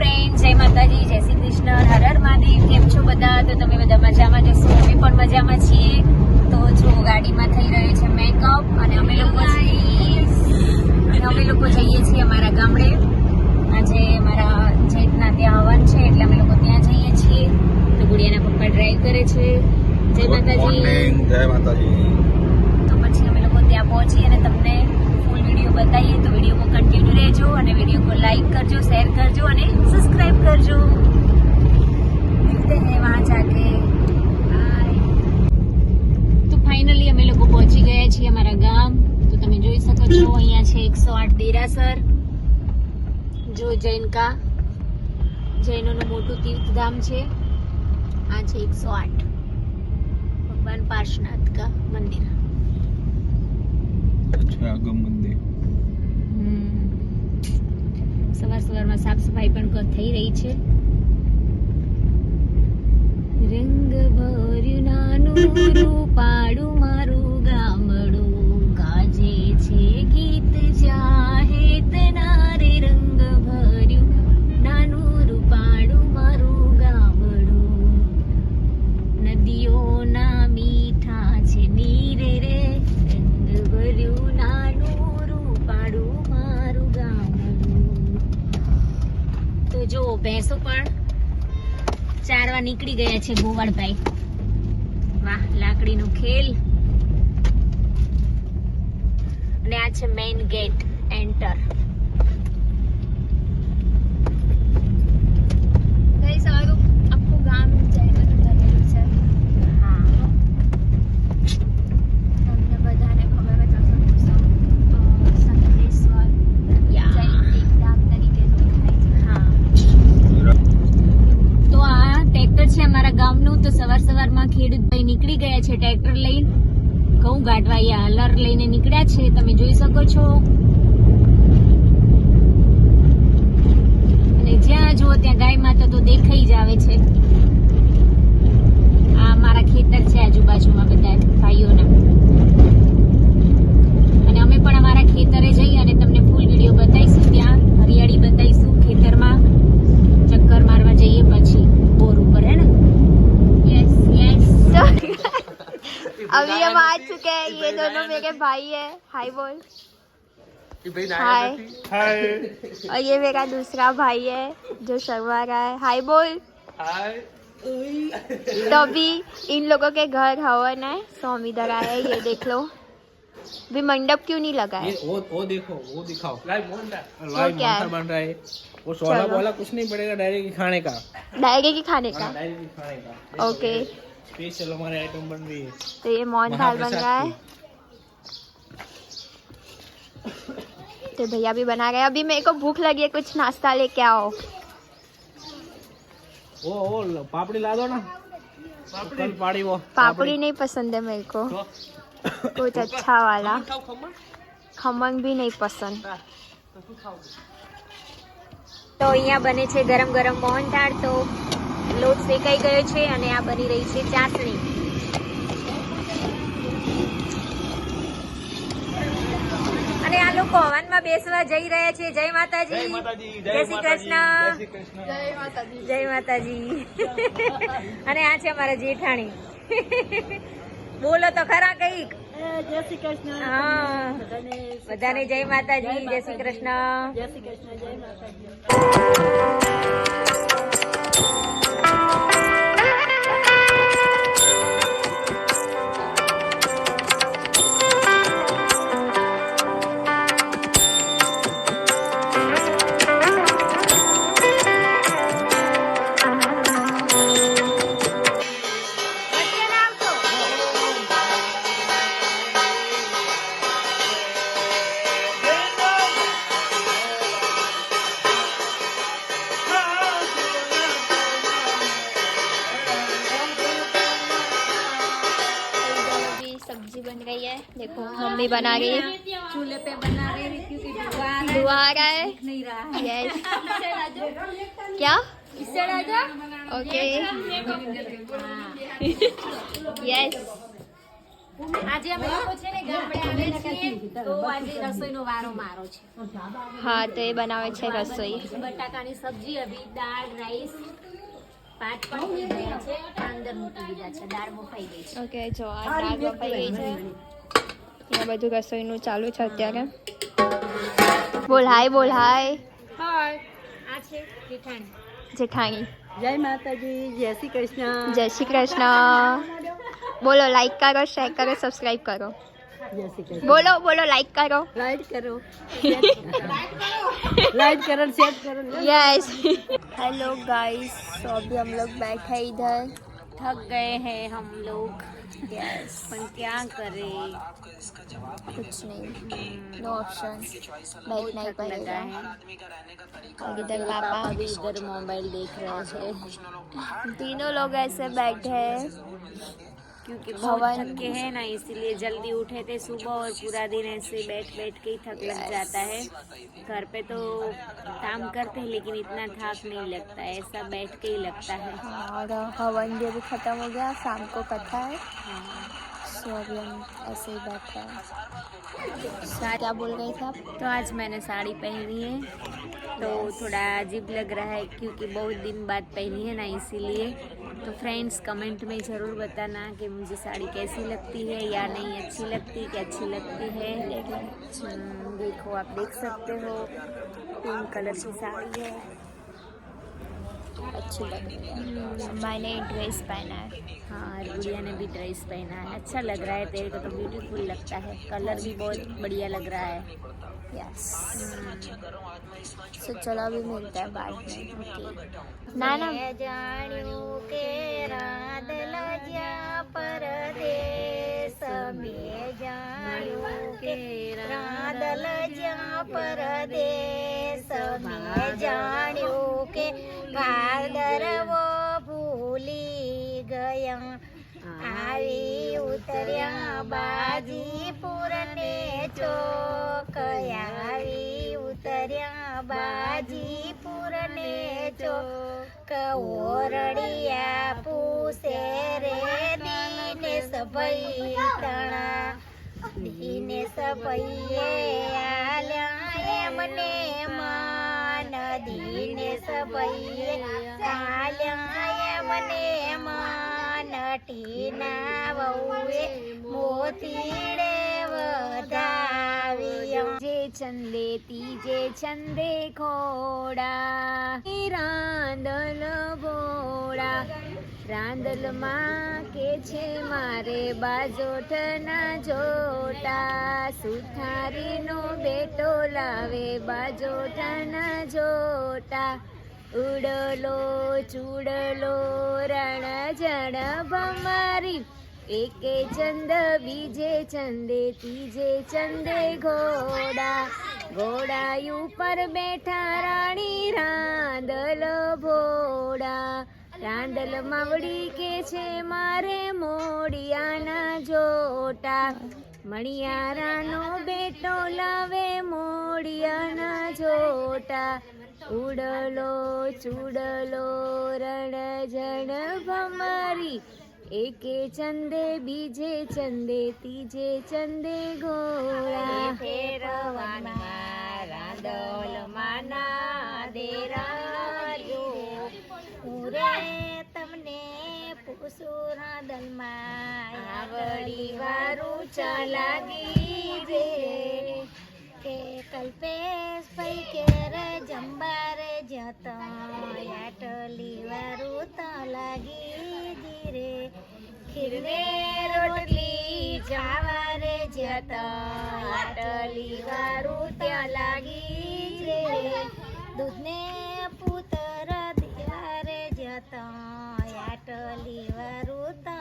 Friend જય માતાજી જય શ્રી કૃષ્ણ હર હર મહાદેવ કેમ છો બધા? તો તમે બધા મજામાં જશો અમે પણ મજામાં છીએ. તો જો ગાડીમાં થઈ રહ્યો છે મેકઅપ અને અમે લોકો અમે લોકો જઈએ છીએ અમારા ગામડે. આજે મારા જેઠના ત્યાં હવન છે એટલે અમે લોકો ત્યાં જઈએ છીએ. તો ગુડિયાના પપ્પા ડ્રાઈવ કરે છે. જય માતાજી. જય માતાજી. તો પછી અમે લોકો ત્યાં પહોંચી અને તમને બતાવીએ તો વિડીયોમાં કન્ટિન્યુ રહેજો અને વીડિયો को લાઈક કરજો શેર કરજો અને સબસ્ક્રાઈબ કરજો. મિલતે હૈ વહાં જાકે તો ફાઇનલી અમે લોકો પહોંચી ગયા છીએ અમારા ગામ. તો તમે જોઈ શકો છો અહીંયા છે એકસો આઠ દેરાસર. જો જૈન કા જૈનોનું મોટું તીર્થધામ છે. આ છે એકસો આઠ. ભગવાન પાર્શનાથ કા મંદિર. છે આગમ મંદિર. સવાર સવારમાં સાફ સફાઈ પણ થઈ રહી છે. રંગ ભર્યું નાનું રૂપાડું મારું ગામડું. ગાજે છે ગીત જાહે નારે રંગ ચારવા નીકળી ગયા છે ગોવાળભાઈ. વાહ લાકડીનો ખેલ. અને આ છે મેઇન ગેટ એન્ટર ગાઈસ અમારું આખું ગામ જૈનોનું બનેલું છે હા તમને બધાને ખબર જ હશે તો સંકેશ્વર યા. જૈન તીર્થધામ તરીકે ઓળખાય છે હા તો આ ટ્રેક્ટર છે અમારા ગામનું તો સવાર સવારમાં ખેડૂત ભાઈ નીકળી ગયા છે ટ્રેક્ટર લઈને. ઘઉં ગાઢવા અહીંયા હલર લઈને નીકળ્યા છે. તમે જોઈ શકો છો. અને જ્યાં જુઓ ત્યાં ગાય માતા તો દેખાઈ જ આવે છે. આ મારા ખેતર છે આજુબાજુમાં બધા ભાઈઓના. અને અમે પણ અમારા ખેતરે જઈ અને તમને ફૂલ વીડિયો બતાવીશું. ત્યાં હરિયાળી બતાવીશું ખેતરમાં. ચક્કર મારવા જઈએ પછી. બોર ઉપર હે ને यस अभी हम आ चुके हैं ये दोनों मेरे भाई है। हाय बोल हाय हाय और ये मेरा दूसरा भाई है जो शर्मा रहा है। हाय बोल हाय तो अभी इन लोगों के घर हवन है सो हम इधर आए हैं ये देख लो। अभी मंडप क्यों नहीं लगा है? ये वो वो देखो वो दिखाओ। लाइव वो लाइव क्या? है? बन रहा है। वो सोला बोला कुछ नहीं पड़ेगा डायरेक्ट खाने का। डायरेक्ट ही खाने का? हाँ, डायरेक्ट खाने का। ओके स्पेशल हमारे आइटम बन रही है तो ये मोहन थाल बन रहा है तो भैया भी बना रहे हैं अभी मेरे को भूख लगी है कुछ नाश्ता लेके आओ वो वो लो, पापड़ी ला दो ना कल पाड़ी वो पापड़ी नहीं पसंद है मेरे को तो कुछ अच्छा वाला खाओ खम्मन खमन भी नहीं पसंद तो तू खाओ તો અહીંયા બને છે ગરમ ગરમ મોહનથાળ તો લોટ શેકાઈ ગયો છે અને આ બની રહી છે ચાસણી. અને આ લોકો હવનમાં બેસવા જઈ રહ્યા છે. જય માતાજી. જય શ્રી કૃષ્ણ. જય માતાજી. અને આ છે અમારા જેઠાણી. બોલો તો ખરા કંઈક. જય શ્રી કૃષ્ણ. હા. બધાને જય માતાજી જય શ્રી કૃષ્ણ. જય શ્રી કૃષ્ણ જય માતાજી. ઓકે. યસ આજે અમે વારો મારો હા તો એ બનાવે છે રસોઈ. બટાકાની સબ્જી અભી દાળ રાઈસ પાંચ પણ દાળ ઓકે જો દાળ બફાઈ છે. એ બધું રસોઈનું ચાલુ છે અત્યારે. બોલ બોલ હાય. જેઠાણી. જય માતાજી જય શ્રી કૃષ્ણ જય શ્રી કૃષ્ણ બોલો લાઈક કરો શેર કરો સબસ્ક્રાઈબ કરો જય શ્રી કૃષ્ણ બોલો બોલો લાઈક કરો लाइट करो लाइट करो शेयर करो यस हेलो गाइस तो अभी हम लोग बैठे इधर थक गए हैं हम लोग यस क्या करें? कुछ नहीं। नो ऑप्शन बैठना ही। पड़ेगा और इधर पापा अभी इधर मोबाइल देख रहे हैं तीनों लोग ऐसे बैठे हैं। क्योंकि बहुत हवन- थके हैं ना इसीलिए जल्दी उठे थे सुबह और पूरा दिन ऐसे बैठ बैठ के ही थक लग जाता है। घर पे तो काम करते हैं लेकिन इतना थक नहीं लगता है ऐसा बैठ के ही लगता है। और हवन भी ख़त्म हो गया शाम को कथा है। सो अभी हम ऐसे ही बैठे हैं। क्या बोल रहे थे आप? तो आज मैंने साड़ी पहनी है तो थोड़ा अजीब लग रहा है क्योंकि बहुत दिन बाद पहनी है ना इसीलिए। तो फ्रेंड्स कमेंट में ज़रूर बताना कि मुझे साड़ी कैसी लगती है या नहीं अच्छी लगती कि अच्छी लगती है। हम्म, देखो आप देख सकते हो पिंक कलर की साड़ी है। अच्छी लग रही है मैंने ड्रेस पहना है। हाँ गुड़िया ने भी ड्रेस पहना है। अच्छा लग रहा है तेरे को तो ब्यूटीफुल लगता है। कलर भी बहुत बढ़िया लग रहा है। यस सो चलो अभी मिलते हैं बाद में ओके ना ना જાણ્યું કે રાંદલ જ્યાં પરદેશ મેં જાણ્યું કે રાંદલ જ્યાં પરદેશ મેં જાણ્યું કે કાદરવો ભૂલી ગયા આવી ઉતર્યા બાજીપુર ને ચોક આવી ઉતર્યા બાજીપુર ને ચોક ઓરડિયા પૂસે રે દીને સભઈ તણા દીને સભઈએ આલ્યા એમને માન દીને સભઈએ આલ્યા એમને માન ટીના વહુએ મોતીડે ચંદે તીજે ચંદે ખોડા રાંદલ બોડા. રાંદલમાં કે છે મારે બાજોઠના જોટા? સુથારીનો બેટો લાવે બાજોઠના જોટા. ઉડલો ચૂડલો રણ જણ ભમારી એકે ચંદ, બીજે ચંદે, ત્રીજે ચંદે ઘોડા. ઘોડા ઉપર બેઠા રાણી રાંદલ ભોડા. રાંદલ માવડી કે છે, મારે મોડિયાના જોટા. મણિયારાનો બેટો લાવે મોડિયાના જોટા. ઉડલો ચૂડલો રણ જણ ભમારી એકે ચંદે, બીજે ચંદે, ત્રીજે ચંદે ઘોડા. ફેરવાના રાંદલ માના દેરાજો પૂરે તમને પુસુરા દલમાં આવડી વારું ચલાગી રે. કે કલ્પેશ ભાઈ કેર જંબારે જતો આટલી વારું તો લાગી ખીરને રોટલી જાવારે જતા આટલી વારું ત્યાં લાગી રે દૂધને પુત્ર દિવારે જતા આટલી વારું તો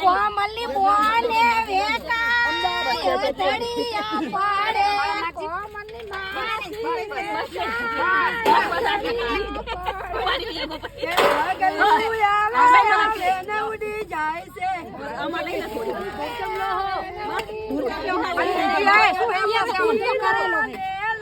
કોમલની બોને વેટા તળિયા પાડે કોમલની માસી વેટા ઉડી જાય છે અમારે કરેલો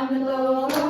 I'm the Lord.